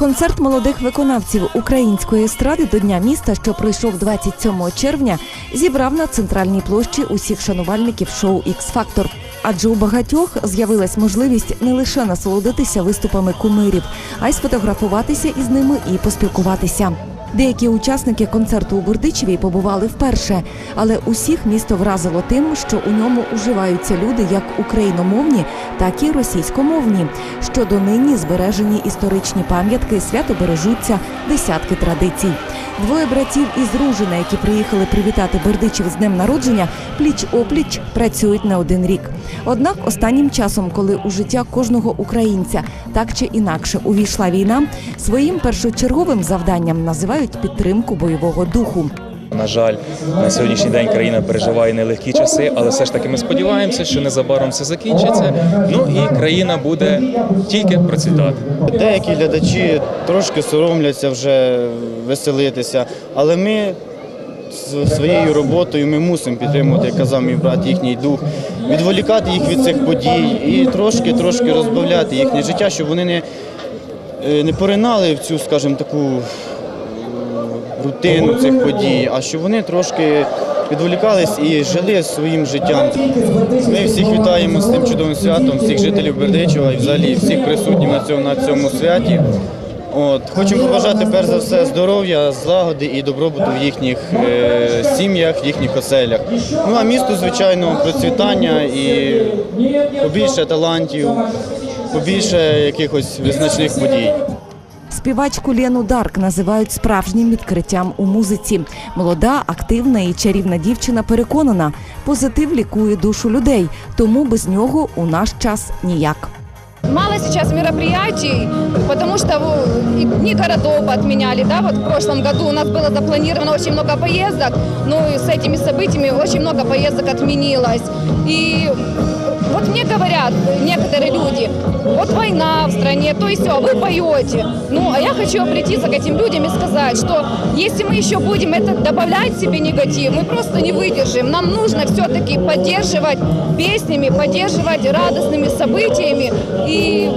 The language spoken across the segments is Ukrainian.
Концерт молодих виконавців української естради до Дня міста, що пройшов 27 червня, зібрав на центральній площі усіх шанувальників шоу ікс фактор. Адже у багатьох з'явилась можливість не лише насолодитися виступами кумирів, а й сфотографуватися із ними і поспілкуватися. Деякі учасники концерту у Бердичеві побували вперше, але усіх місто вразило тим, що у ньому уживаються люди як україномовні, так і російськомовні. Що донині збережені історичні пам'ятки, свято бережуться десятки традицій. Двоє братів із Ружина, які приїхали привітати Бердичів з днем народження, пліч опліч працюють не один рік. Однак останнім часом, коли у життя кожного українця так чи інакше увійшла війна, своїм першочерговим завданням називають підтримку бойового духу. На жаль, на сьогоднішній день країна переживає нелегкі часи, але все ж таки ми сподіваємося, що незабаром все закінчиться. Ну і країна буде тільки процвітати. Деякі глядачі трошки соромляться вже веселитися, але ми своєю роботою ми мусимо підтримувати, як казав мій брат, їхній дух, відволікати їх від цих подій і трошки трошки розбавляти їхнє життя, щоб вони не, е, не поринали в цю, скажімо, таку рутину цих подій, а щоб вони трошки відволікались і жили своїм життям. Ми всіх вітаємо з тим чудовим святом, всіх жителів Бердичева і взагалі всіх присутніх на цьому, на цьому святі. От, хочемо побажати перш за все здоров'я, злагоди і добробуту в їхніх е, сім'ях, їхніх оселях. Ну а місту, звичайно, процвітання і побільше талантів, побільше якихось визначних подій. Співачку Лену Дарк називають справжнім відкриттям у музиці. Молода, активна і чарівна дівчина переконана, позитив лікує душу людей, тому без нього у наш час ніяк. Мало сейчас мероприятий, потому что во, и дни городов отменяли, да, вот в прошлом году у нас было запланировано очень много поездок, но и с этими событиями очень много поездок отменилось. И вот мне говорят некоторые люди, вот война в стране, то и все, а вы поете. Ну, а я хочу обратиться к этим людям и сказать, что если мы еще будем это добавлять себе негатив, мы просто не выдержим. Нам нужно все-таки поддерживать песнями, поддерживать радостными событиями и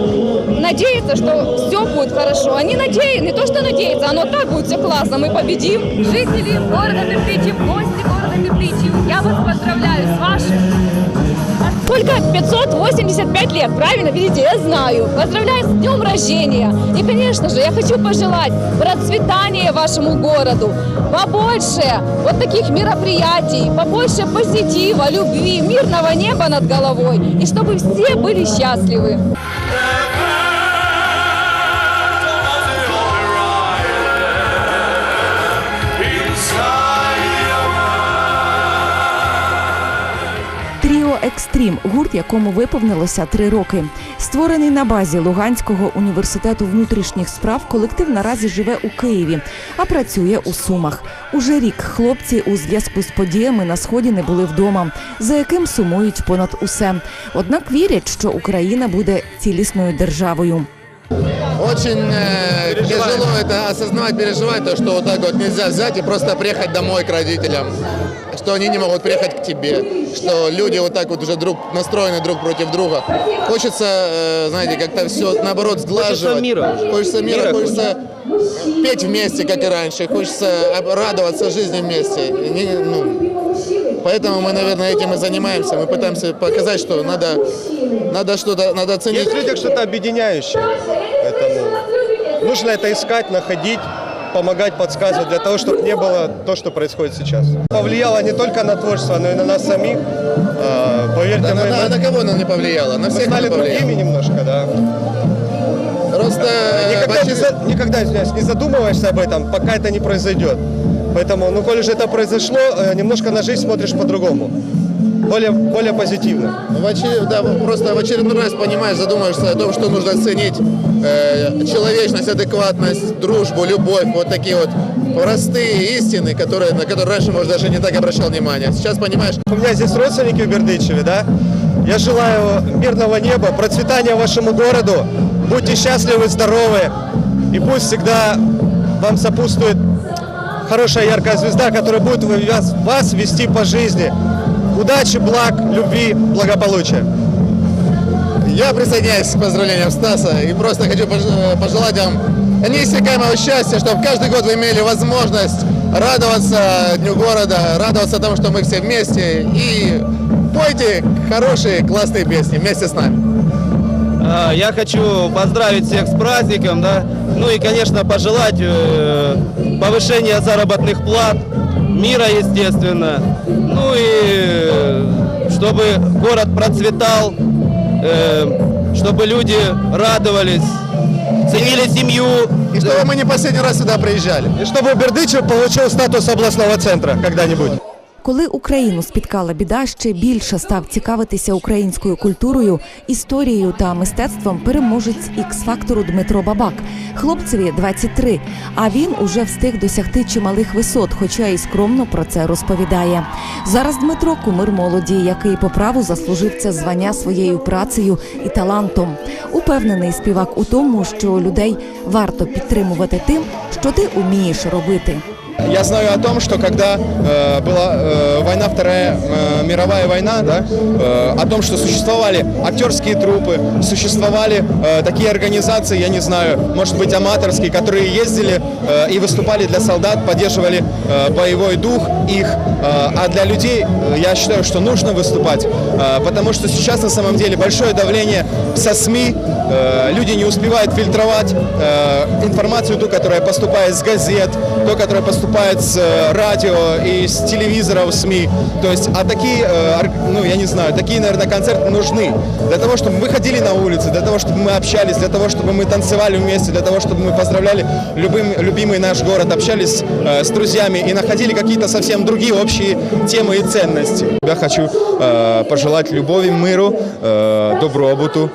надеяться, что все будет хорошо. Они надеются, не то что надеяться, оно так будет все классно, мы победим. Жители города Мерпличев, гости города Мерпличев, я вас поздравляю с вашим Сколько? 585 лет, правильно? Видите, я знаю. Поздравляю с днем рождения. И, конечно же, я хочу пожелать процветания вашему городу, побольше вот таких мероприятий, побольше позитива, любви, мирного неба над головой. И чтобы все были счастливы. Екстрім гурт, якому виповнилося три роки. Створений на базі Луганського університету внутрішніх справ, колектив наразі живе у Києві, а працює у Сумах. Уже рік хлопці у зв'язку з подіями на сході не були вдома, за яким сумують понад усе. Однак вірять, що Україна буде цілісною державою. Очень э, тяжело это осознавать, переживать, то, что вот так вот нельзя взять и просто приехать домой к родителям, что они не могут приехать к тебе, что люди вот так вот уже друг настроены друг против друга. Хочется, э, знаете, как-то все наоборот сглаживать. Хочется мира. Хочется мира, Мира хочется петь вместе, как и раньше, хочется радоваться жизни вместе. Не- ну, Поэтому мы, наверное, этим и занимаемся. Мы пытаемся показать, что надо, надо что-то, надо ценить. Есть в людях что-то объединяющее. Поэтому нужно это искать, находить, помогать, подсказывать, для того, чтобы не было то, что происходит сейчас. Повлияло не только на творчество, но и на нас самих. А, Поверьте, На, мы, на- мы- на кого оно не повлияло? На мы всех стали оно повлияло. другими немножко, да. Просто э, Никогда, в не, за- никогда извиняюсь, не задумываешься об этом, пока это не произойдет. Поэтому, ну, коль уже это произошло, э, немножко на жизнь смотришь по-другому. Более, более позитивно. в очер- да, просто в очередной раз понимаешь, задумаешься о том, что нужно ценить э, человечность, адекватность, дружбу, любовь, вот такие вот простые истины, которые, на которые раньше, может, даже не так обращал внимания. Сейчас понимаешь, У меня здесь родственники в Бердычеве, да? Я желаю мирного неба, процветания вашему городу. Будьте счастливы, здоровы. И пусть всегда вам сопутствует хорошая яркая звезда, которая будет вас, вас вести по жизни. Удачи, благ, любви, благополучия. я присоединяюсь к поздравлениям Стаса и просто хочу э, пожелать вам неиссякаемого счастья, чтобы каждый год вы имели возможность радоваться Дню города, радоваться тому, что мы все вместе. И пойте хорошие, классные песни вместе с нами. А, Я хочу поздравить всех с праздником, да, ну и, конечно, пожелать э, повышения заработных плат, мира, естественно, ну и э, чтобы город процветал, э, чтобы люди радовались, ценили семью, И чтобы мы не последний раз сюда приезжали. и чтобы Бердычев получил статус областного центра когда-нибудь. Коли Україну спіткала біда, ще більше став цікавитися українською культурою, історією та мистецтвом переможець ікс-фактору Дмитро Бабак. Хлопцеві 23, а він уже встиг досягти чималих висот, хоча і скромно про це розповідає. Зараз Дмитро кумир молоді, який по праву заслужив це звання своєю працею і талантом. Упевнений співак у тому, що людей варто підтримувати тим, що ти умієш робити. Я знаю о том, что когда э, была э, война, Вторая э, мировая война, да, э, о том, что существовали актерские трупы, существовали э, такие организации, я не знаю, может быть, аматорские, которые ездили э, и выступали для солдат, поддерживали э, боевой дух их. Э, а для людей э, я считаю, что нужно выступать, э, потому что сейчас на самом деле большое давление со СМИ, э, люди не успевают фильтровать э, информацию, ту, которая поступает с газет, то, которая поступает с э, радио и с телевизоров СМИ. То есть, а такие, э, ну, я не знаю, такие, наверное, концерты нужны для того, чтобы мы ходили на улицы, для того, чтобы мы общались, для того, чтобы мы танцевали вместе, для того, чтобы мы поздравляли любым, любимый наш город, общались э, с друзьями и находили какие-то совсем другие общие темы и ценности. Я хочу пожелать любови, миру, добробуту,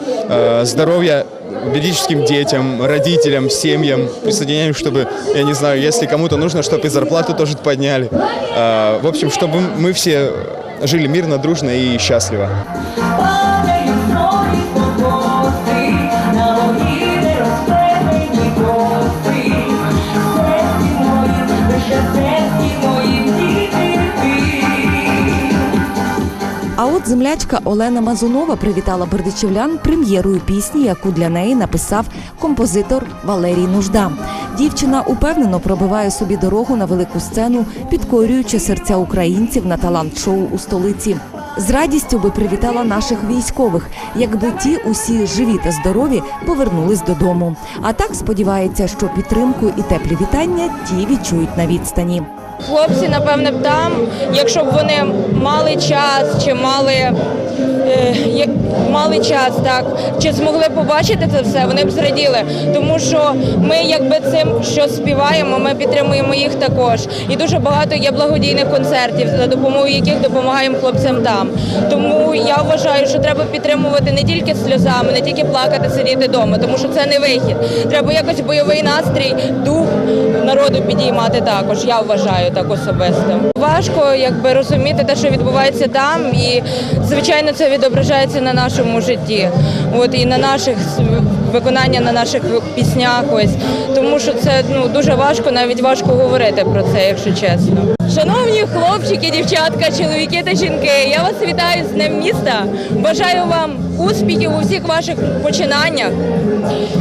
здоровья ведическим детям, родителям, семьям. Присоединяем, чтобы, я не знаю, если кому-то нужно, чтобы и зарплату тоже подняли. Э, В общем, чтобы мы все жили мирно, дружно и счастливо. Землячка Олена Мазунова привітала бердичівлян прем'єрою пісні, яку для неї написав композитор Валерій Нужда. Дівчина упевнено пробиває собі дорогу на велику сцену, підкорюючи серця українців на талант-шоу у столиці. З радістю би привітала наших військових, якби ті усі живі та здорові повернулись додому. А так сподівається, що підтримку і теплі вітання ті відчують на відстані. Хлопці, напевне, б там, якщо б вони мали час чи мали. Е, як- Мали час, так чи змогли побачити це все, вони б зраділи, тому що ми, якби цим, що співаємо, ми підтримуємо їх також. І дуже багато є благодійних концертів, за допомогою яких допомагаємо хлопцям там. Тому я вважаю, що треба підтримувати не тільки сльозами, не тільки плакати, сидіти вдома, тому що це не вихід. Треба якось бойовий настрій, дух народу підіймати також. Я вважаю так особисто. Важко якби розуміти те, що відбувається там, і звичайно це відображається на нашому житті. От і на наших виконання на наших піснях. Ось тому, що це ну дуже важко, навіть важко говорити про це, якщо чесно. Шановні хлопчики, дівчатка, чоловіки та жінки, я вас вітаю з Днем міста. Бажаю вам успіхів у всіх ваших починаннях.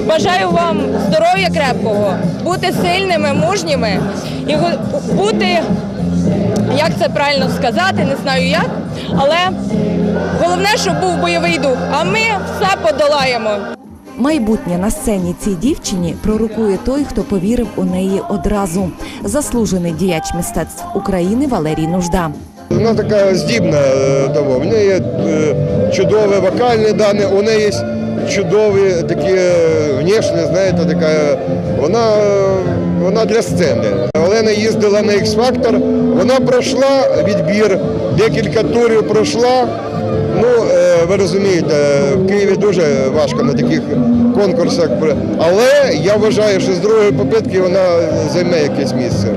Бажаю вам здоров'я крепкого, бути сильними, мужніми і бути, як це правильно сказати, не знаю як, але головне, щоб був бойовий дух, а ми все подолаємо. Майбутнє на сцені цій дівчині пророкує той, хто повірив у неї одразу. Заслужений діяч мистецтв України Валерій Нужда. Вона така здібна е, того. В неї є е, чудові вокальні дані, у неї є чудові такі е, внешні, знаєте, така. Вона, вона для сцени. Олена їздила на X-Factor, вона пройшла відбір, декілька турів пройшла. Ну, е, ви розумієте, в Києві дуже важко на таких конкурсах. Але я вважаю, що з другої попитки вона займе якесь місце.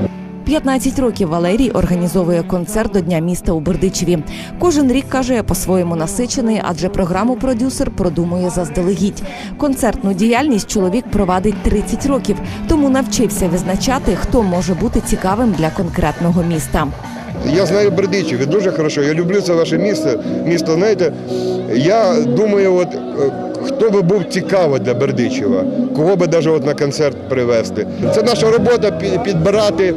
15 років Валерій організовує концерт до Дня міста у Бердичеві. Кожен рік каже по-своєму насичений, адже програму продюсер продумує заздалегідь. Концертну діяльність чоловік провадить 30 років, тому навчився визначати, хто може бути цікавим для конкретного міста. Я знаю Бердичів, і дуже хорошо. Я люблю це ваше місто. Місто, знаєте, я думаю, от е, хто би був цікавий для Бердичева, кого би навіть от на концерт привезти. Це наша робота підбирати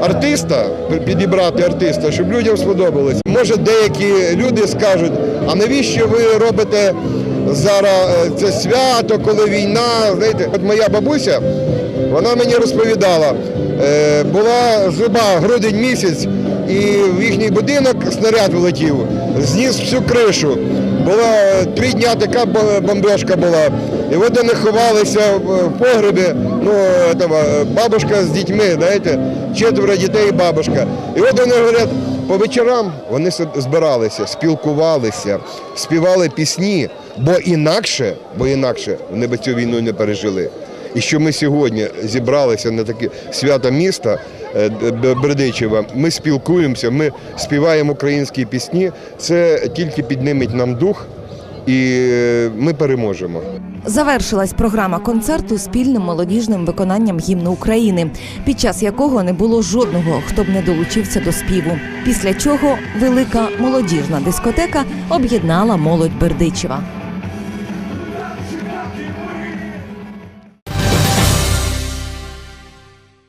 артиста, підібрати артиста, щоб людям сподобалось. Може, деякі люди скажуть, а навіщо ви робите зараз е, це свято, коли війна? Знаєте, от моя бабуся, вона мені розповідала, е, була зима, грудень місяць, і в їхній будинок снаряд влетів, зніс всю кришу. Була три дня така бомбежка була. І от вони ховалися в погребі, ну, там, е, бабушка з дітьми, знаєте, четверо дітей і бабушка. І от вони говорять, по вечорам вони збиралися, спілкувалися, співали пісні, бо інакше, бо інакше вони б цю війну не пережили. І що ми сьогодні зібралися на таке свято міста Бердичева, ми спілкуємося, ми співаємо українські пісні, це тільки підніметь нам дух, і е, ми переможемо. Завершилась програма концерту спільним молодіжним виконанням гімну України, під час якого не було жодного, хто б не долучився до співу. Після чого велика молодіжна дискотека об'єднала молодь Бердичева.